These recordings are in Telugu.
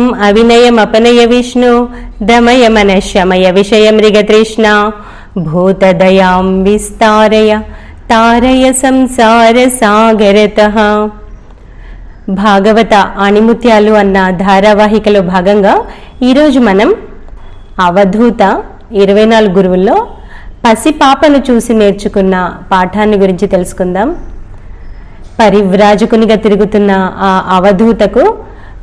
ఓం అవినయమపనయ విష్ణు దమయ మనశమయ విషయ మృగతృష్ణ భూతదయాం విస్తారయ తారయ సంసార సాగరత భాగవత ఆణిముత్యాలు అన్న ధారావాహికలో భాగంగా ఈరోజు మనం అవధూత ఇరవై నాలుగు గురువుల్లో పసిపాపను చూసి నేర్చుకున్న పాఠాన్ని గురించి తెలుసుకుందాం. పరివ్రాజకునిగా తిరుగుతున్న ఆ అవధూతకు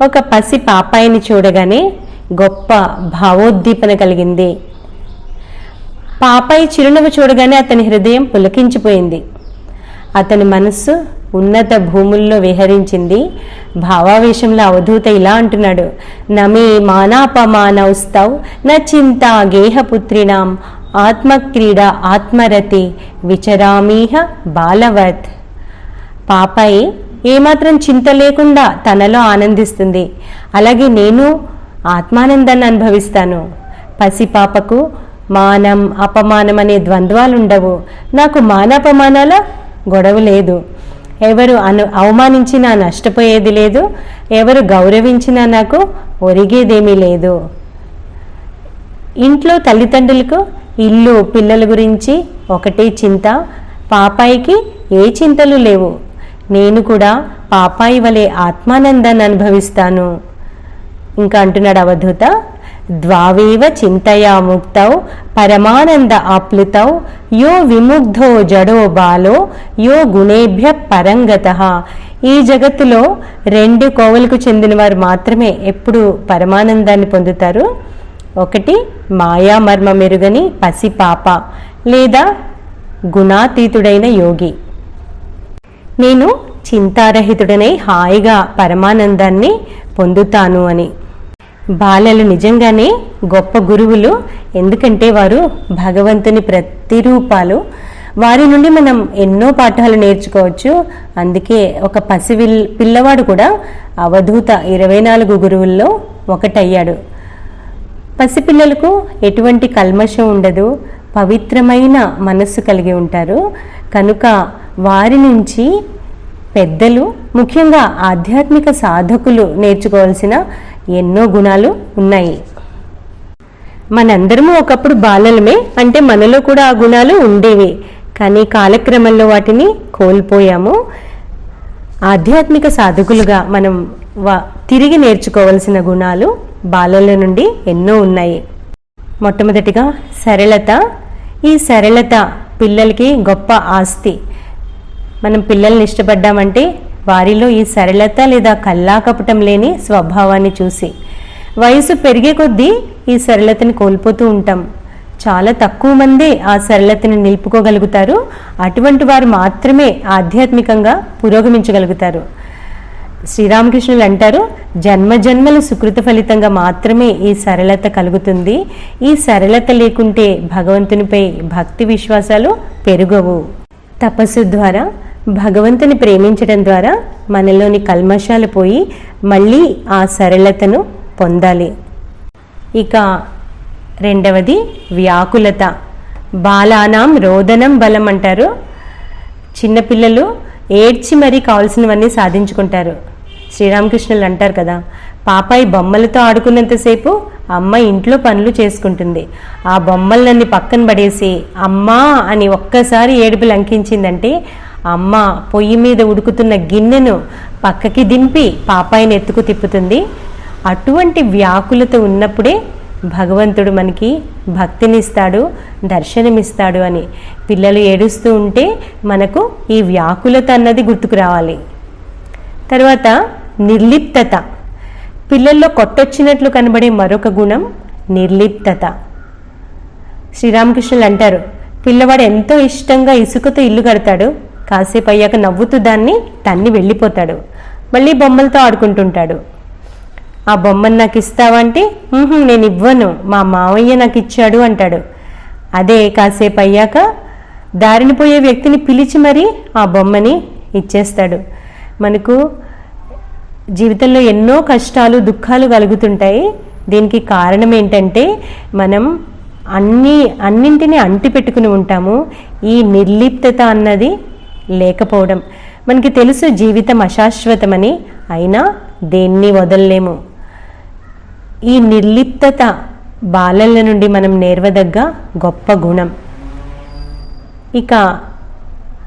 ఒక పసి పాపాయిని చూడగానే గొప్ప భావోద్దీపన కలిగింది. పాపాయి చిరునవ్వు చూడగానే అతని హృదయం పులకించిపోయింది. అతని మనస్సు ఉన్నత భూముల్లో విహరించింది. భావావేశంలో అవధూత ఇలా అంటున్నాడు నమే మానాపమానౌస్తావు న చింత గేహపుత్రిణాం ఆత్మక్రీడ ఆత్మరతి విచరామీహ బాలవత్. పాపాయి ఏమాత్రం చింత లేకుండా తనలో ఆనందిస్తుంది. అలాగే నేను ఆత్మానందాన్ని అనుభవిస్తాను. పసిపాపకు మానం అపమానం అనే ద్వంద్వాలు ఉండవు నాకు మానాపమానాల గొడవ లేదు. ఎవరు అను అవమానించినా నష్టపోయేది లేదు. ఎవరు గౌరవించినా నాకు ఒరిగేదేమీ లేదు. ఇంట్లో తల్లిదండ్రులకు ఇల్లు పిల్లల గురించి ఒకటే చింత. పాపాయికి ఏ చింతలు లేవు. నేను కూడా పాపాయి వలె ఆత్మానందాన్ని అనుభవిస్తాను. ఇంకా అంటున్నాడు అవధూత ద్వావేవ చింతయా ముక్తౌ పరమానంద ఆప్లుతౌ యో విముగ్ధో జడో బాలో యో గుణేభ్య పరంగత. ఈ జగత్తులో రెండు కోవలకు చెందిన వారు మాత్రమే ఎప్పుడు పరమానందాన్ని పొందుతారు? ఒకటి మాయా మర్మ మెరుగని పసి పాప లేదా గుణాతీతుడైన యోగి. నేను చింతారహితుడనై హాయిగా పరమానందాన్ని పొందుతాను అని. బాలలు నిజంగానే గొప్ప గురువులు. ఎందుకంటే వారు భగవంతుని ప్రతిరూపాలు. వారి నుండి మనం ఎన్నో పాఠాలు నేర్చుకోవచ్చు. అందుకే ఒక పసివిల్ పిల్లవాడు కూడా అవధూత ఇరవై నాలుగు గురువుల్లో ఒకటయ్యాడు. పసిపిల్లలకు ఎటువంటి కల్మషం ఉండదు. పవిత్రమైన మనస్సు కలిగి ఉంటారు. కనుక వారి నుంచి పెద్దలు ముఖ్యంగా ఆధ్యాత్మిక సాధకులు నేర్చుకోవాల్సిన ఎన్నో గుణాలు ఉన్నాయి. మనందరము ఒకప్పుడు బాలలమే అంటే మనలో కూడా ఆ గుణాలు ఉండేవి. కానీ కాలక్రమంలో వాటిని కోల్పోయాము. ఆధ్యాత్మిక సాధకులుగా మనం వా తిరిగి నేర్చుకోవలసిన గుణాలు బాలల నుండి ఎన్నో ఉన్నాయి. మొట్టమొదటిగా సరళత. ఈ సరళత పిల్లలకి గొప్ప ఆస్తి. మనం పిల్లల్ని ఇష్టపడ్డామంటే వారిలో ఈ సరళత లేదా కల్లాకపటం లేని స్వభావాన్ని చూసి వయసు పెరిగే కొద్దీ ఈ సరళతని కోల్పోతూ ఉంటాం. చాలా తక్కువ మందే ఆ సరళతని నిలుపుకోగలుగుతారు. అటువంటి వారు మాత్రమే ఆధ్యాత్మికంగా పురోగమించగలుగుతారు. శ్రీరామకృష్ణులు అంటారు జన్మ జన్మల సుకృత ఫలితంగా మాత్రమే ఈ సరళత కలుగుతుంది. ఈ సరళత లేకుంటే భగవంతునిపై భక్తి విశ్వాసాలు పెరుగవు. తపస్సు ద్వారా భగవంతుని ప్రేమించడం ద్వారా మనలోని కల్మషాలు పోయి మళ్ళీ ఆ సరళతను పొందాలి. ఇక రెండవది వ్యాకులత. బాలానాం రోదనం బలం అంటారు చిన్నపిల్లలు ఏడ్చి మరీ కావాల్సినవన్నీ సాధించుకుంటారు. శ్రీరామకృష్ణులు అంటారు కదా పాపాయి బొమ్మలతో ఆడుకున్నంతసేపు అమ్మ ఇంట్లో పనులు చేసుకుంటుంది. ఆ బొమ్మలన్నీ పక్కన పడేసి అమ్మా అని ఒక్కసారి ఏడుపు లంకించిందంటే అమ్మ పొయ్యి మీద ఉడుకుతున్న గిన్నెను పక్కకి దింపి పాపాయిని ఎత్తుకు తిప్పుతుంది. అటువంటి వ్యాకులత ఉన్నప్పుడే భగవంతుడు మనకి భక్తినిస్తాడు దర్శనమిస్తాడు అని. పిల్లలు ఏడుస్తూ ఉంటే మనకు ఈ వ్యాకులత అన్నది గుర్తుకు రావాలి. తర్వాత నిర్లిప్తత. పిల్లల్లో కొట్టొచ్చినట్లు కనబడే మరొక గుణం నిర్లిప్తత. శ్రీరామకృష్ణులు అంటారు పిల్లవాడు ఎంతో ఇష్టంగా ఇసుకతో ఇల్లు కడతాడు కాసేపు అయ్యాక నవ్వుతూ దాన్ని తన్ని వెళ్ళిపోతాడు. మళ్ళీ బొమ్మలతో ఆడుకుంటుంటాడు. ఆ బొమ్మను నాకు ఇస్తావంటే నేను ఇవ్వను. మా మావయ్య నాకు ఇచ్చాడు అంటాడు. అదే కాసేపు అయ్యాక దారిని పోయే వ్యక్తిని పిలిచి మరీ ఆ బొమ్మని ఇచ్చేస్తాడు. మనకు జీవితంలో ఎన్నో కష్టాలు దుఃఖాలు కలుగుతుంటాయి. దీనికి కారణం ఏంటంటే మనం అన్ని అన్నింటినీ అంటి పెట్టుకుని ఉంటాము. ఈ నిర్లిప్తత అన్నది లేకపోవడం. మనకి తెలుసు జీవితం అశాశ్వతమని అయినా దేన్ని వదలలేము. ఈ నిర్లిప్తత బాలల నుండి మనం నేర్వదగ్గ గొప్ప గుణం. ఇక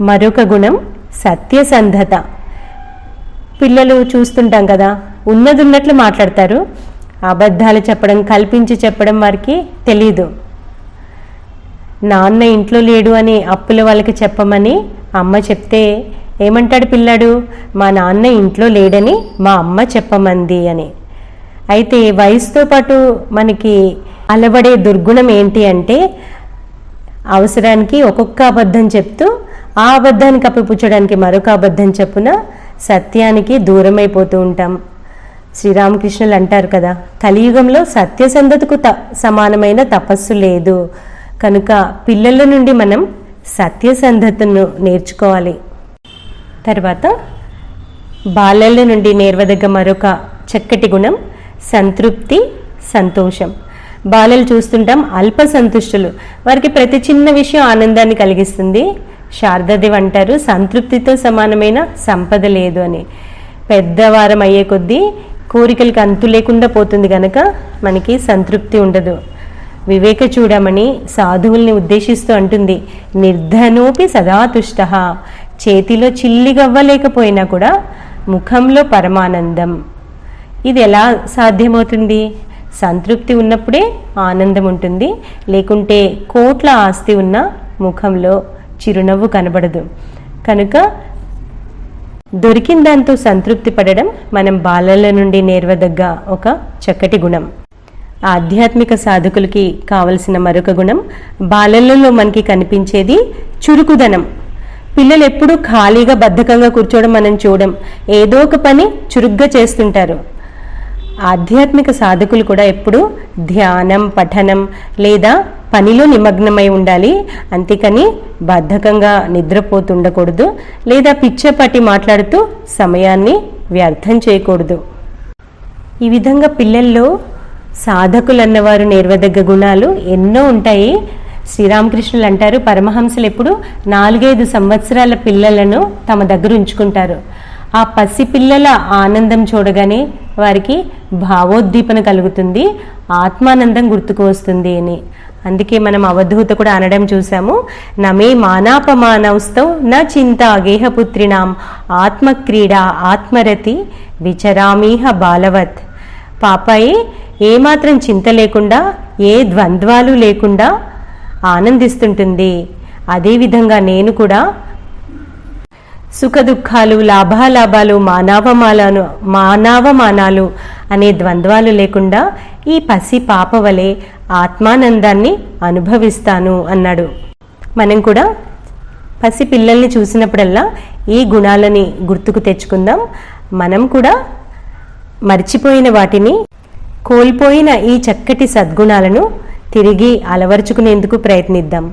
మరొక గుణం సత్యసంధత. పిల్లలు చూస్తుంటాం కదా ఉన్నది ఉన్నట్లు మాట్లాడతారు. అబద్ధాలు చెప్పడం కల్పించి చెప్పడం వారికి తెలీదు. నాన్న ఇంట్లో లేడు అని అప్పుల వాళ్ళకి చెప్పమని అమ్మ చెప్తే ఏమంటాడు పిల్లాడు? మా నాన్న ఇంట్లో లేడని మా అమ్మ చెప్పమంది అని. అయితే వయసుతో పాటు మనకి అలవడే దుర్గుణం ఏంటి అంటే అవసరానికి ఒక్కొక్క అబద్ధం చెప్తూ ఆ అబద్ధానికి అప్పిపుచ్చడానికి మరొక అబద్ధం చెప్పున సత్యానికి దూరమైపోతూ ఉంటాం. శ్రీరామకృష్ణులు అంటారు కదా కలియుగంలో సత్యసంధతకు త సమానమైన తపస్సు లేదు. కనుక పిల్లల నుండి మనం సత్యసంధతను నేర్చుకోవాలి. తర్వాత బాలల నుండి నేర్వదగ్గ మరొక చక్కటి గుణం సంతృప్తి సంతోషం. బాలలు చూస్తుంటాం అల్ప సంతుష్టులు. వారికి ప్రతి చిన్న విషయం ఆనందాన్ని కలిగిస్తుంది. శారదాదేవి అంటారు సంతృప్తితో సమానమైన సంపద లేదు అని. పెద్దవారం అయ్యే కొద్దీ కోరికలకు అంతు లేకుండా పోతుంది కనుక మనకి సంతృప్తి ఉండదు. వివేక చూడమని సాధువుల్ని ఉద్దేశిస్తూ అంటుంది. నిర్ధనోపి సదాతుష్ట చేతిలో చిల్లిగవ్వలేకపోయినా కూడా ముఖంలో పరమానందం. ఇది ఎలా సాధ్యమవుతుంది? సంతృప్తి ఉన్నప్పుడే ఆనందం ఉంటుంది. లేకుంటే కోట్ల ఆస్తి ఉన్న ముఖంలో చిరునవ్వు కనబడదు. కనుక దొరికిన దాంతో సంతృప్తి పడడం మనం బాలల నుండి నేర్వదగ్గ ఒక చక్కటి గుణం. ఆధ్యాత్మిక సాధకులకి కావలసిన మరొక గుణం బాలలలో మనకి కనిపించేది చురుకుదనం. పిల్లలు ఎప్పుడూ ఖాళీగా బద్ధకంగా కూర్చోవడం మనం చూడం. ఏదో ఒక పని చురుగ్గా చేస్తుంటారు. ఆధ్యాత్మిక సాధకులు కూడా ఎప్పుడు ధ్యానం పఠనం లేదా పనిలో నిమగ్నమై ఉండాలి. అంతేకాని బద్ధకంగా నిద్రపోతుండకూడదు లేదా పిచ్చపాటి మాట్లాడుతూ సమయాన్ని వ్యర్థం చేయకూడదు. ఈ విధంగా పిల్లల్లో సాధకులు అన్నవారు నేర్వదగ్గ గుణాలు ఎన్నో ఉంటాయి. శ్రీరామకృష్ణులు అంటారు పరమహంసలు ఎప్పుడు నాలుగైదు సంవత్సరాల పిల్లలను తమ దగ్గర ఉంచుకుంటారు. ఆ పసి పిల్లల ఆనందం చూడగానే వారికి భావోద్దీపన కలుగుతుంది ఆత్మానందం గుర్తుకు వస్తుంది అని. అందుకే మనం అవధూత కూడా అనడం చూసాము నమే మానాపమానౌస్తౌ న చింత గేహపుత్రినాం ఆత్మక్రీడ ఆత్మరతి విచరామీహ బాలవత్. పాపాయి ఏమాత్రం చింత లేకుండా ఏ ద్వంద్వాలు లేకుండా ఆనందిస్తుంటుంది. అదేవిధంగా నేను కూడా సుఖదుఖాలు లాభాలాభాలు మానవమాలను మానవమానాలు అనే ద్వంద్వాలు లేకుండా ఈ పసి పాప వలె ఆత్మానందాన్ని అనుభవిస్తాను అన్నాడు. మనం కూడా పసి పిల్లల్ని చూసినప్పుడల్లా ఈ గుణాలని గుర్తుకు తెచ్చుకుందాం. మనం కూడా మర్చిపోయిన వాటిని కోల్పోయిన ఈ చక్కటి సద్గుణాలను తిరిగి అలవర్చుకునేందుకు ప్రయత్నిద్దాం.